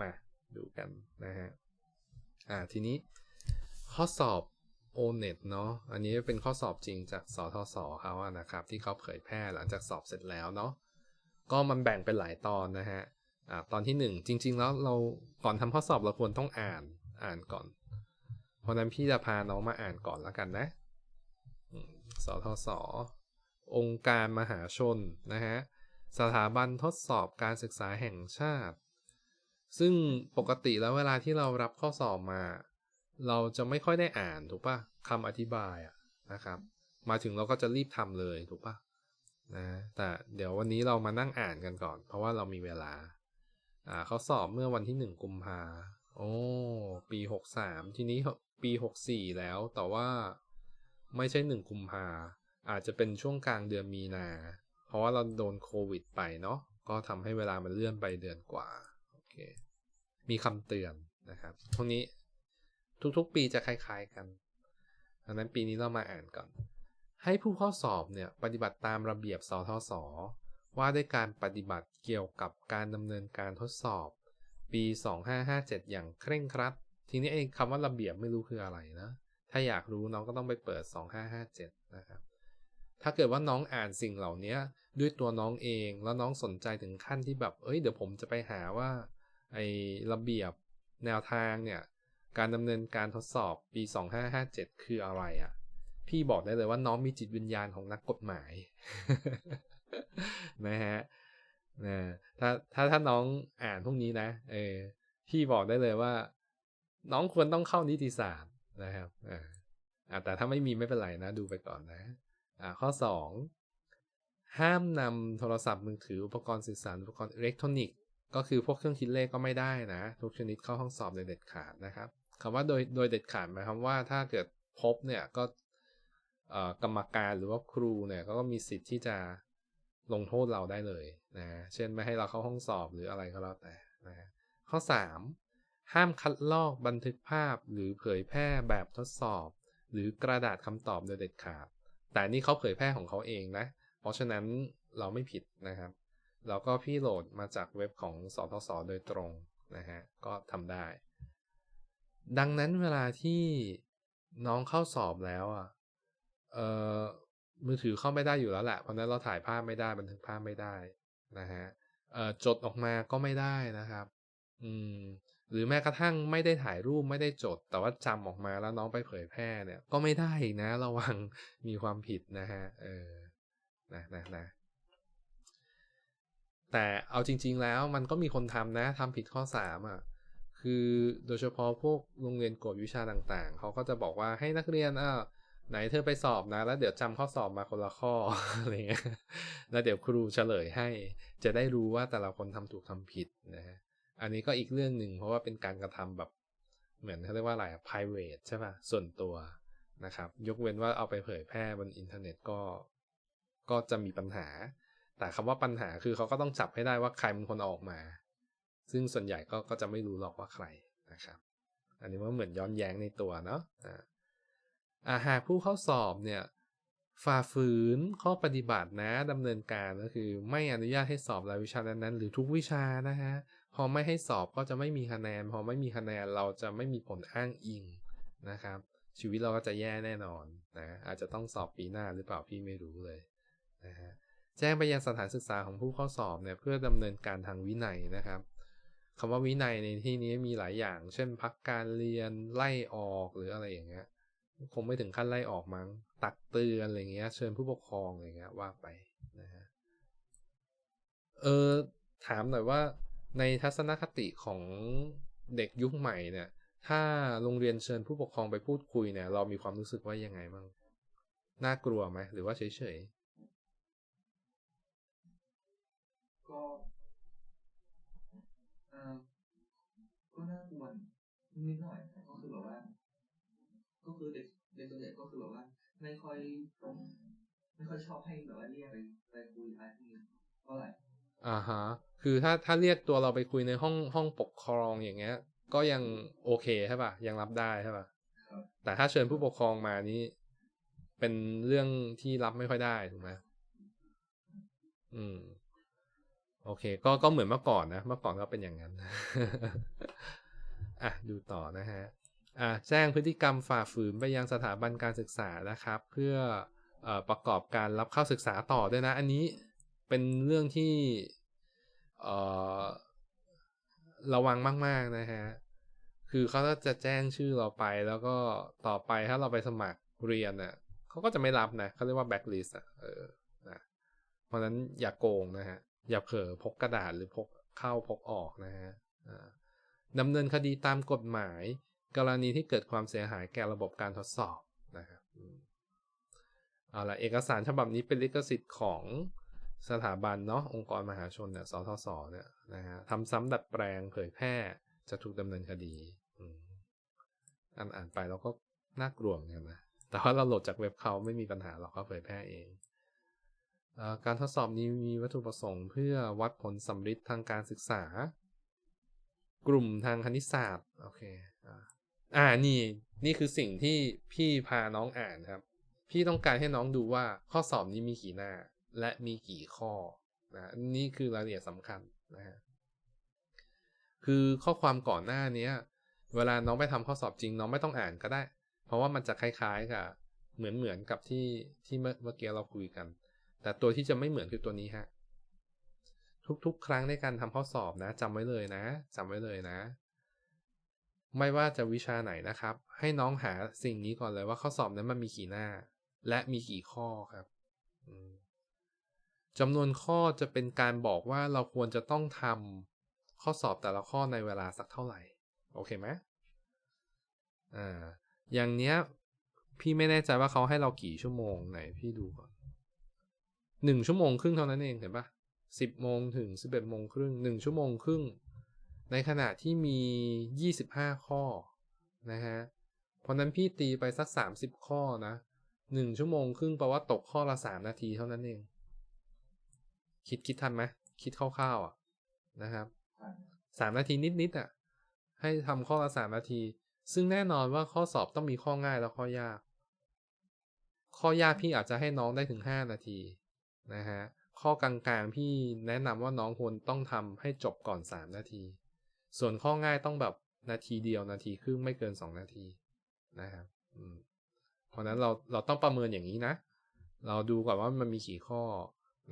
มาดูกันนะฮะอ่าทีนี้ข้อสอบ o n e t เนาะอันนี้เป็นข้อสอบจริงจากสทศเขาอะนะครับ ที่เขาเผยแพร่หลังจากสอบเสร็จแล้วเนาะก็มันแบ่งเป็นหลายตอนนะฮะอ่าตอนที่หนึ่งจริง ๆ แล้วเราก่อนทำข้อสอบเราควรต้องอ่านอ่านก่อน เพราะนั้นพี่จะพาน้องมาอ่านก่อนแล้วกันนะสทศองค์การมหาชนนะฮะสถาบันทดสอบการศึกษาแห่งชาติ ซึ่งปกติแล้วเวลาที่เรารับข้อสอบมา เราจะไม่ค่อยได้อ่านถูกปะคำอธิบายอะนะครับ มาถึงเราก็จะรีบทำเลยถูกปะนะแต่เดี๋ยววันนี้เรามานั่งอ่านกันก่อน เพราะว่าเรามีเวลา อ่าเขาสอบเมื่อวันที่หนึ่งกุมภาโอ้ปีหกสามทีนี้ปีหกสี่แล้วแต่ว่าไม่ใช่หนึ่งกุมภาอาจจะเป็นช่วงกลางเดือนมีนา เพราะว่าเราโดนโควิดไปเนาะก็ทำให้เวลามันเลื่อนไปเดือนกว่าโอเค มีคำเตือนนะครับพวกนี้ทุกๆปีจะคล้ายๆกันดังนั้นปีนี้เรามาอ่านก่อน ให้ผู้ข้อสอบเนี่ยปฏิบัติตามระเบียบสทศว่าด้วยการปฏิบัติเกี่ยวกับการดำเนินการทดสอบ ปี 2557 อย่างเคร่งครัด ทีนี้ไอ้คำว่าระเบียบไม่รู้คืออะไรนะ ถ้าอยากรู้น้องก็ต้องไปเปิด 2557 นะครับ ถ้าเกิดว่าน้องอ่านสิ่งเหล่านี้ด้วยตัวน้องเองแล้วน้องสนใจถึงขั้นที่แบบ เอ้ยเดี๋ยวผมจะไปหาว่า ไอ้ระเบียบแนวทางเนี่ย การดำเนินการทดสอบปี 2557 คืออะไรอะ่ะ พี่บอกได้เลยว่าน้องมีจิตวิญญาณของนักกฎหมาย นะฮะนะถ้าถ้าถ้าน้องอ่านพวกนี้นะ เออ พี่บอกได้เลยว่า น้องควรต้องเข้านิติศาสตร์นะครับ อ่าแต่ถ้าไม่มีไม่เป็นไรนะ ดูไปก่อนนะ อ่า ข้อสองห้ามนำโทรศัพท์มือถืออุปกรณ์สื่อสารอุปกรณ์อิเล็กทรอนิกส์ ก็คือพวกเครื่องคิดเลขก็ไม่ได้นะ ทุกชนิดเข้าห้องสอบโดยเด็ดขาดนะครับคำว่าโดยโดยเด็ดขาดหมายความว่าถ้าเกิดพบเนี่ยก็กรรมการหรือว่าครูเนี่ยก็มีสิทธิ์ที่จะลงโทษเราได้เลยนะเช่นไม่ให้เราเข้าห้องสอบหรืออะไรก็แล้วแต่นะข้อ 3 ห้ามคัดลอกบันทึกภาพหรือเผยแพร่แบบทดสอบ หรือกระดาษคำตอบโดยเด็ดขาด แต่นี่เขาเผยแพร่ของเขาเองนะ เพราะฉะนั้นเราไม่ผิดนะครับ เราก็พี่โหลดมาจากเว็บของสทศโดยตรงนะฮะ ก็ทำได้ ดังนั้นเวลาที่น้องเข้าสอบแล้วอะ เอ่อ มือถือเข้าไม่ได้อยู่แล้วแหละ เพราะนั้นเราถ่ายภาพไม่ได้ บันทึกภาพไม่ได้นะฮะ เอ่อ จดออกมาก็ไม่ได้นะครับ อืม หรือแม้กระทั่งไม่ได้ถ่ายรูปไม่ได้จด แต่ว่าจำออกมาแล้วน้องไปเผยแพร่เนี่ย ก็ไม่ได้นะ ระวังมีความผิดนะฮะ เออ นะนะนะ แต่เอาจริง ๆ แล้วมันก็มีคนทำนะทำผิดข้อสามอะคือโดยเฉพาะพวกโรงเรียนกวดวิชาต่างๆ เขาก็จะบอกว่าให้นักเรียนอ่าไหนเธอไปสอบนะ แล้วเดี๋ยวจำข้อสอบมาคนละข้ออะไรเงี้ยแล้วเดี๋ยวครูเฉลยให้ จะได้รู้ว่าแต่ละคนทำถูกทำผิดนะฮะอันนี้ก็อีกเรื่องหนึ่งเพราะว่าเป็นการกระทำแบบเหมือนเขาเรียกว่าอะไร private ใช่ป่ะ ส่วนตัวนะครับ ยกเว้นว่าเอาไปเผยแพร่บนอินเทอร์เน็ตก็ ก็จะมีปัญหา แต่คำว่าปัญหาคือเขาก็ต้องจับให้ได้ว่าใครเป็นคนออกมา ซึ่งส่วนใหญ่ก็ก็จะไม่รู้หรอกว่าใครนะครับ อันนี้ว่าเหมือนย้อนแย้งในตัวเนาะอ่าหากผู้เข้าสอบเนี่ยฝ่าฝืนข้อปฏิบัตินะดำเนินการก็คือ ไม่อนุญาตให้สอบรายวิชานั้นๆหรือทุกวิชานะฮะพอไม่ให้สอบก็จะไม่มีคะแนน พอไม่มีคะแนนเราจะไม่มีผลอ้างอิงนะครับ ชีวิตเราก็จะแย่แน่นอนนะอาจจะต้องสอบปีหน้าหรือเปล่าพี่ไม่รู้เลยนะฮะ แจ้งไปยังสถานศึกษาของผู้เข้าสอบเนี่ยเพื่อดำเนินการทางวินัยนะครับคำว่าวินัยในที่นี้มีหลายอย่าง เช่น พักการเรียนไล่ออกหรืออะไรอย่างเงี้ยคงไม่ถึงขั้นไล่ออกมั้ง ตักเตือนอะไรเงี้ย เชิญผู้ปกครองอะไรเงี้ยว่าไปนะฮะเออถามหน่อยว่าในทัศนคติของเด็กยุคใหม่เนี่ย ถ้าโรงเรียนเชิญผู้ปกครองไปพูดคุยเนี่ย เรามีความรู้สึกว่ายังไงบ้างน่ากลัวไหมหรือว่าเฉย ก็เออก็น่ากลัวนิดหน่อยก็คือแบบว่า ก็คือเด็กเด็กส่วนใหญ่ก็คือแบบว่า ไม่ค่อยไม่ค่อยชอบให้แบบว่าเรียกไปไปคุยอะไรพวกนี้เท่าไหร่อ่าฮะคือถ้าถ้าเรียกตัวเราไปคุยในห้องห้องปกครองอย่างเงี้ย ก็ยังโอเคใช่ป่ะยังรับได้ใช่ป่ะแต่ถ้าเชิญผู้ปกครองมานี้เป็นเรื่องที่รับไม่ค่อยได้ถูกไหมอืม โอเค ก็ก็เหมือนเมื่อก่อนนะ เมื่อก่อนก็เป็นอย่างนั้น อะ ดูต่อนะฮะ อะ แจ้งพฤติกรรมฝ่าฝืนไปยังสถาบันการศึกษานะครับ เพื่ออประกอบการรับเข้าศึกษาต่อด้วยนะ อันนี้เป็นเรื่องที่ระวังมาก ๆ นะฮะ คือเขาจะแจ้งชื่อเราไป แล้วก็ต่อไปถ้าเราไปสมัครเรียนเน่ะเขาก็จะไม่รับนะเขาเรียกว่าแบ็กลิสต์อะ เออ นะ เพราะนั้นอย่าโกงนะฮะ อย่าเผลอพกกระดาษหรือพกเข้าพกออกนะฮะดำเนินคดีตามกฎหมาย กรณีที่เกิดความเสียหายแก่ระบบการทดสอบนะครับเอาละเอกสารฉบับนี้เป็นลิขสิทธิ์ของสถาบันเนาะองค์กรมหาชนเนี่ยสทศเนี่ยนะฮะทำซ้ำดัดแปลงเผยแพร่จะถูกดำเนินคดีอ่านอ่านไปเราก็น่ากลัวเหมือนกันนะแต่ว่าเราโหลดจากเว็บเขาไม่มีปัญหาเราก็เผยแพร่เอง การทดสอบนี้มีวัตถุประสงค์เพื่อวัดผลสำฤทธิ์ทางการศึกษา กลุ่มทางคณิตศาสตร์โอเคอ่านี่นี่คือสิ่งที่พี่พาน้องอ่านครับ พี่ต้องการให้น้องดูว่าข้อสอบนี้มีกี่หน้า และมีกี่ข้อนะนี่คือรายละเอียดสำคัญนะฮะคือข้อความก่อนหน้านี้เวลาน้องไปทำข้อสอบจริง น้องไม่ต้องอ่านก็ได้ เพราะว่ามันจะคล้ายๆกับเหมือนเหมือนกับที่ที่เมื่อกี้เราคุยกัน แต่ตัวที่จะไม่เหมือนคือตัวนี้ฮะ ทุกๆ ครั้งในการทำข้อสอบนะจำไว้เลยนะจำไว้เลยนะ ไม่ว่าจะวิชาไหนนะครับ ให้น้องหาสิ่งนี้ก่อนเลยว่าข้อสอบนั้นมันมีกี่หน้า และมีกี่ข้อครับจำนวนข้อจะเป็นการบอกว่าเราควรจะต้องทำข้อสอบแต่ละข้อในเวลาสักเท่าไหร่ โอเคไหมอ่าอย่างเนี้ยพี่ไม่แน่ใจว่าเขาให้เรากี่ชั่วโมงไหนพี่ดูก่อน หนึ่งชั่วโมงครึ่งเท่านั้นเองเห็นปะสิบโมงถึงสิบเอ็ดโมงครึ่งหนึ่งชั่วโมงครึ่ง ในขณะที่มียี่สิบห้าข้อนะฮะเพราะนั้นพี่ตีไปสักสามสิบข้อนะหนึ่งชั่วโมงครึ่งแปลว่าตกข้อละสามนาทีเท่านั้นเอง คิดคิดทันไหมคิดคร่าวๆอะนะครับสามนาทีนิดๆอะ ให้ทำข้อละสามนาที ซึ่งแน่นอนว่าข้อสอบต้องมีข้อง่ายและข้อยาก ข้อยากพี่อาจจะให้น้องได้ถึงห้านาที นะฮะข้อกลางๆพี่แนะนำว่าน้องควรต้องทำให้จบก่อนสามนาที ส่วนข้อง่ายต้องแบบนาทีเดียวนาทีครึ่งไม่เกินสองนาทีนะครับเพราะนั้นเราเราต้องประเมินอย่างนี้นะ เราดูก่อนว่ามันมีกี่ข้อ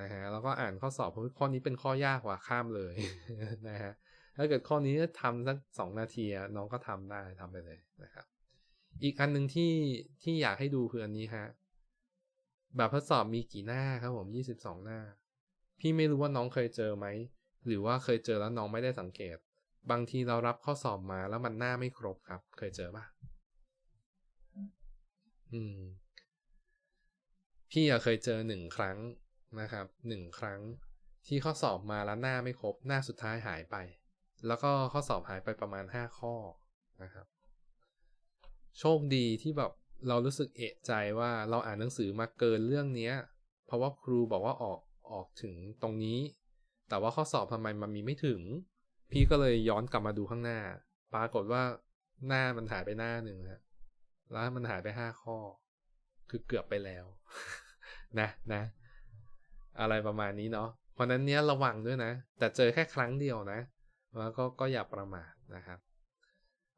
นะฮะแล้วก็อ่านข้อสอบเพราะข้อนี้เป็นข้อยากกว่าข้ามเลยนะฮะถ้าเกิดข้อนี้ทำสักสองนาทีน้องก็ทำได้ทำไปเลยนะครับ อีกอันหนึ่งที่ที่อยากให้ดูคืออันนี้ฮะ แบบทดสอบมีกี่หน้าครับผมยี่สิบสองหน้า พี่ไม่รู้ว่าน้องเคยเจอไหม หรือว่าเคยเจอแล้วน้องไม่ได้สังเกต บางทีเรารับข้อสอบมาแล้วมันหน้าไม่ครบครับ เคยเจอปะอืม พี่อะเคยเจอหนึ่งครั้งนะครับหนึ่งครั้ง ที่ข้อสอบมาแล้วหน้าไม่ครบ หน้าสุดท้ายหายไป แล้วก็ข้อสอบหายไปประมาณห้าข้อนะครับ โชคดีที่แบบ เรารู้สึกเอะใจว่าเราอ่านหนังสือมาเกินเรื่องนี้เพราะว่าครูบอกว่าออกออกถึงตรงนี้ แต่ว่าข้อสอบทำไมมันมีไม่ถึง พี่ก็เลยย้อนกลับมาดูข้างหน้า ปรากฏว่าหน้ามันหายไปหน้าหนึ่งฮะแล้วมันหายไปห้าข้อ คือเกือบไปแล้ว นะนะ อะไรประมาณนี้เนาะเพราะนั้นเนี้ยระวังด้วยนะ แต่เจอแค่ครั้งเดียวนะแล้วก็ก็อย่าประมาทนะครับ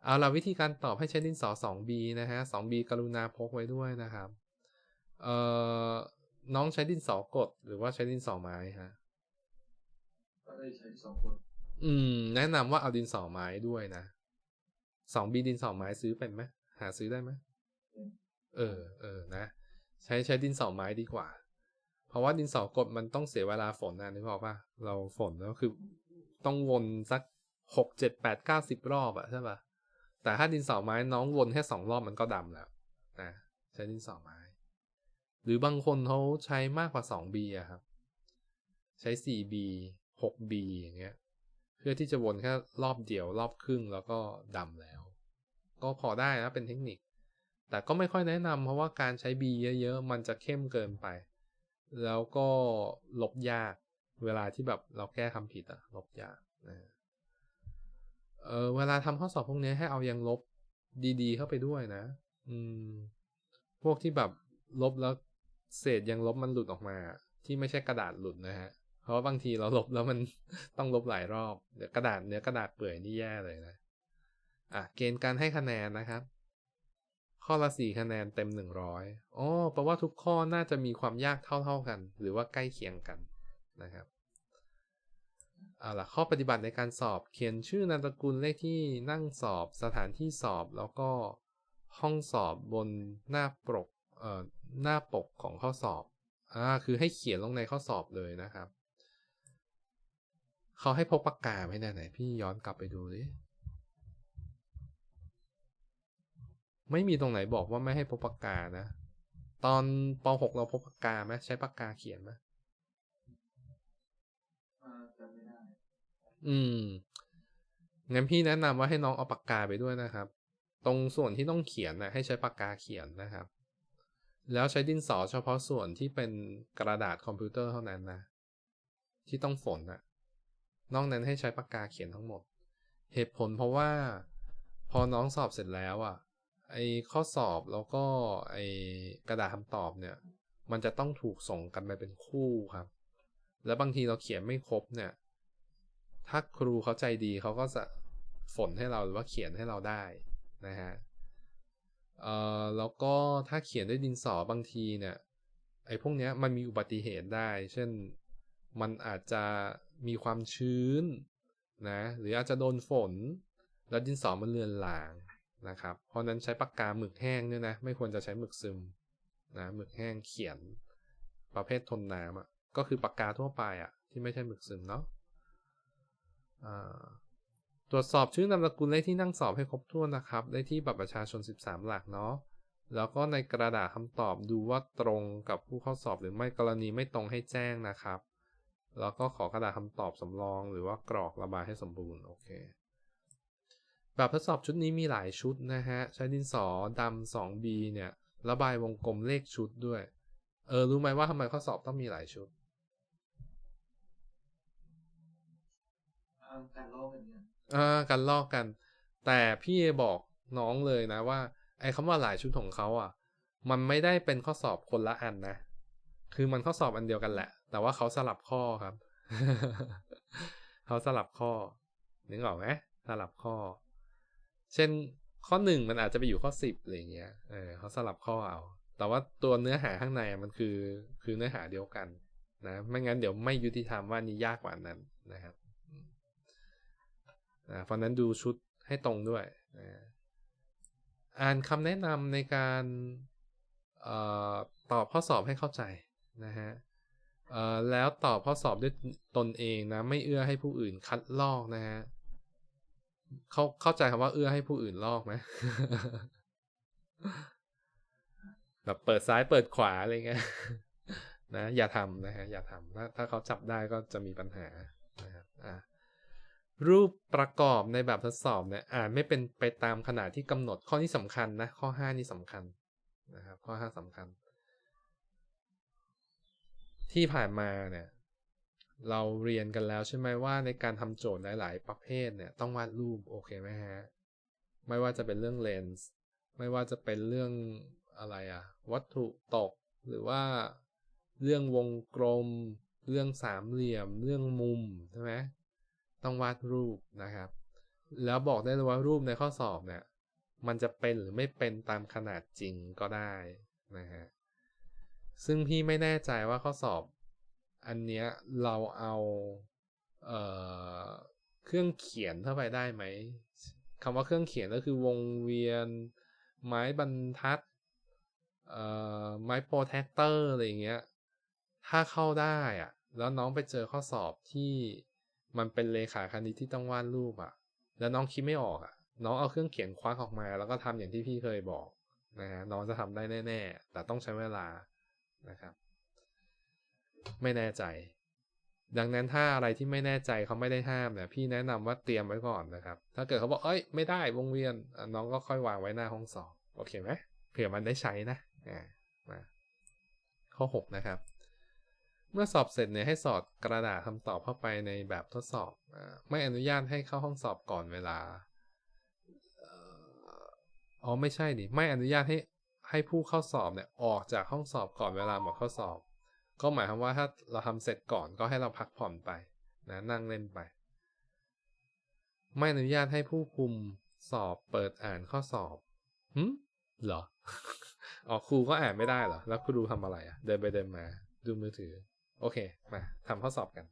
เอาละวิธีการตอบให้ใช้ดินสอ 2B นะฮะ 2B กรุณาพกไว้ด้วยนะครับ เอ่อ น้องใช้ดินสอกดหรือว่าใช้ดินสอไม้ฮะ ก็ได้ใช้สองคนอืม แนะนำว่าเอาดินสอไม้ด้วยนะ 2B ดินสอไม้ซื้อเป็นไหมหาซื้อได้ไหมเออ เออ นะ ใช้ใช้ดินสอไม้ดีกว่า เพราะว่าดินสอกดมันต้องเสียเวลาฝนนะนึกออกปะเราฝนแล้วคือ ต้องวนสักหกเจ็ดแปดเก้าสิบรอบอะใช่ปะ แต่ถ้าดินสอไม้น้องวนแค่สองรอบมันก็ดำแล้วนะใช้ดินสอไม้ หรือบางคนเขาใช้มากกว่าสองบีอะครับ ใช้สี่บีหกบีอย่างเงี้ย เพื่อที่จะวนแค่รอบเดียวรอบครึ่งแล้วก็ดำแล้ว ก็พอได้นะเป็นเทคนิค แต่ก็ไม่ค่อยแนะนำเพราะว่าการใช้บีเยอะๆ มันจะเข้มเกินไป แล้วก็ลบยาก เวลาที่แบบเราแก้คำผิดอะลบยากนะ เออเวลาทำข้อสอบพวกนี้ให้เอายังลบดี ๆ เข้าไปด้วยนะ อืม พวกที่แบบลบแล้วเศษยังลบมันหลุดออกมา ที่ไม่ใช่กระดาษหลุดนะฮะ เพราะาบางทีเราลบแล้วมันต้องลบหลายรอบเดี๋ยวกระดาษเนื้อกระดาษเปื่อยนี่แย่เลยนะอะเกณฑ์การให้คะแนนนะครับ ข้อละสี่คะแนนเต็มหนึ่งร้อยอ๋อแปลว่าทุกข้อน่าจะมีความยากเท่าๆกัน หรือว่าใกล้เคียงกันนะครับ เอาล่ะข้อปฏิบัติในการสอบเขียนชื่อนามสกุลเลขที่นั่งสอบสถานที่สอบแล้วก็ห้องสอบบนหน้าปกเอ่อหน้าปกของข้อสอบอ่าคือให้เขียนลงในข้อสอบเลยนะครับ เขาให้พกปากกาไหมเนี่ยไหนพี่ย้อนกลับไปดูดิไม่มีตรงไหนบอกว่าไม่ให้พกปากกานะ ตอนป .6 เราพกปากกาไหมใช้ปากกาเขียนไหม อืม งั้นพี่แนะนำว่าให้น้องเอาปากกาไปด้วยนะครับ ตรงส่วนที่ต้องเขียนนะให้ใช้ปากกาเขียนนะครับ แล้วใช้ดินสอเฉพาะส่วนที่เป็นกระดาษคอมพิวเตอร์เท่านั้นนะ ที่ต้องฝนนะนอกนั้นให้ใช้ปากกาเขียนทั้งหมด เหตุผลเพราะว่าพอน้องสอบเสร็จแล้วอะ ไอข้อสอบแล้วก็ไอกระดาษคำตอบเนี่ย มันจะต้องถูกส่งกันไปเป็นคู่ครับ แล้วบางทีเราเขียนไม่ครบเนี่ย ถ้าครูเขาใจดีเขาก็จะฝนให้เราหรือว่าเขียนให้เราได้นะฮะเอ่อแล้วก็ถ้าเขียนด้วยดินสอบางทีเนี่ยไอ้พวกเนี้ยมันมีอุบัติเหตุได้ เช่นมันอาจจะมีความชื้นนะหรืออาจจะโดนฝน แล้วดินสอมันเลือนลางนะครับ เพราะนั้นใช้ปากกาหมึกแห้งเนี่ยนะไม่ควรจะใช้หมึกซึมนะหมึกแห้งเขียนประเภททนน้ำอะก็คือปากกาทั่วไปอะที่ไม่ใช่หมึกซึมเนาะ ตรวจสอบชื่อนามสกุลเลขที่นั่งสอบให้ครบถ้วนนะครับได้ที่บัตรประชาชน 13 หลักเนาะแล้วก็ในกระดาษคำตอบดูว่าตรงกับผู้เข้าสอบหรือไม่กรณีไม่ตรงให้แจ้งนะครับ แล้วก็ขอกระดาษคำตอบสำรองหรือว่ากรอกระบายให้สมบูรณ์โอเคแบบทดสอบชุดนี้มีหลายชุดนะฮะใช้ดินสอดำ 2B เนี่ยระบายวงกลมเลขชุดด้วย เออรู้ไหมว่าทำไมข้อสอบต้องมีหลายชุด การลอกกันเนี่ยอ่ากันลอกกัน แต่พี่บอกน้องเลยนะว่า ไอ้คำว่าหลายชุดของเขาอะ มันไม่ได้เป็นข้อสอบคนละอันนะ คือมันข้อสอบอันเดียวกันแหละ แต่ว่าเขาสลับข้อครับ เขาสลับข้อนึกออกไหมสลับข้อ เช่นข้อหนึ่งมันอาจจะไปอยู่ข้อสิบอะไรเงี้ย เออเขาสลับข้อเอา แต่ว่าตัวเนื้อหาข้างในมันคือคือเนื้อหาเดียวกันนะ ไม่งั้นเดี๋ยวไม่ยุติธรรมว่านี่ยากกว่านั้นนะครับ นะเพราะนั้นดูชุดให้ตรงด้วยนะอ่านคำแนะนำในการออตอบข้อสอบให้เข้าใจนะฮะแล้วตอบข้อสอบด้วยตนเองนะไม่เอื้อให้ผู้อื่นคัดลอกนะฮะเขาเข้าใจคำว่าเอื้อให้ผู้อื่นลอกไหมแบบเปิดซ้ายเปิดขวาอะไรเงี้ยนะอย่าทำนะฮะอย่าทำถ้าถ้าเขาจับได้ก็จะมีปัญหานะครับอ่า รูปประกอบในแบบทดสอบเนี่ยอ่านไม่เป็นไปตามขนาดที่กำหนดข้อนี้สำคัญนะ ข้อ 5 นี่สำคัญนะครับข้อ 5สำคัญ ที่ผ่านมาเนี่ยเราเรียนกันแล้วใช่ไหมว่าในการทำโจทย์หลาย ๆ ประเภทเนี่ยต้องวาดรูปโอเคไหมฮะไม่ว่าจะเป็นเรื่องเลนส์ไม่ว่าจะเป็นเรื่องอะไรอะวัตถุตกหรือว่าเรื่องวงกลม เรื่องสามเหลี่ยม เรื่องมุมใช่ไหม ต้องวาดรูปนะครับ แล้วบอกได้เลยว่ารูปในข้อสอบเนี่ย มันจะเป็นหรือไม่เป็นตามขนาดจริงก็ได้นะฮะซึ่งพี่ไม่แน่ใจว่าข้อสอบ อันเนี้ยเราเอาเอ่อเครื่องเขียนเข้าไปได้ไหมคำว่าเครื่องเขียนก็คือวงเวียน ไม้บรรทัดเอ่อไม้โปรแทคเตอร์อะไรอย่างเงี้ยถ้าเข้าได้อะแล้วน้องไปเจอข้อสอบที่ มันเป็นเลขาคณิตที่ต้องวาดรูปอะแล้วน้องคิดไม่ออกอะน้องเอาเครื่องเขียนควักออกมา แล้วก็ทำอย่างที่พี่เคยบอกนะฮะน้องจะทำได้แน่ๆ แต่ต้องใช้เวลานะครับ ไม่แน่ใจ ดังนั้นถ้าอะไรที่ไม่แน่ใจเขาไม่ได้ห้ามเนี่ยพี่แนะนำว่าเตรียมไว้ก่อนนะครับ ถ้าเกิดเขาบอกเอ้ยไม่ได้วงเวียนน้องก็ค่อยวางไว้หน้าห้องสอบโอเคไหมเผื่อมันได้ใช้นะอ่ามาข้อ 6 นะครับ เมื่อสอบเสร็จเนี่ยให้สอดกระดาษคำตอบเข้าไปในแบบทดสอบอไม่อนุญาตให้เข้าห้องสอบก่อนเวลาอ๋อไม่ใช่ดิไม่อนุญาตให้ให้ผู้เข้าสอบเนี่ยออกจากห้องสอบก่อนเวลาหมดข้อสอบ ก็หมายความว่าถ้าเราทำเสร็จก่อนก็ให้เราพักผ่อนไปนะนั่งเล่นไป ไม่อนุญาตให้ผู้คุมสอบเปิดอ่านข้อสอบหืมเหรออ๋อครูก็อ่านไม่ได้เหรอแล้วครูทำอะไรอะ เดินไปเดินมา ดูมือถือ โอเค มาทำข้อสอบกัน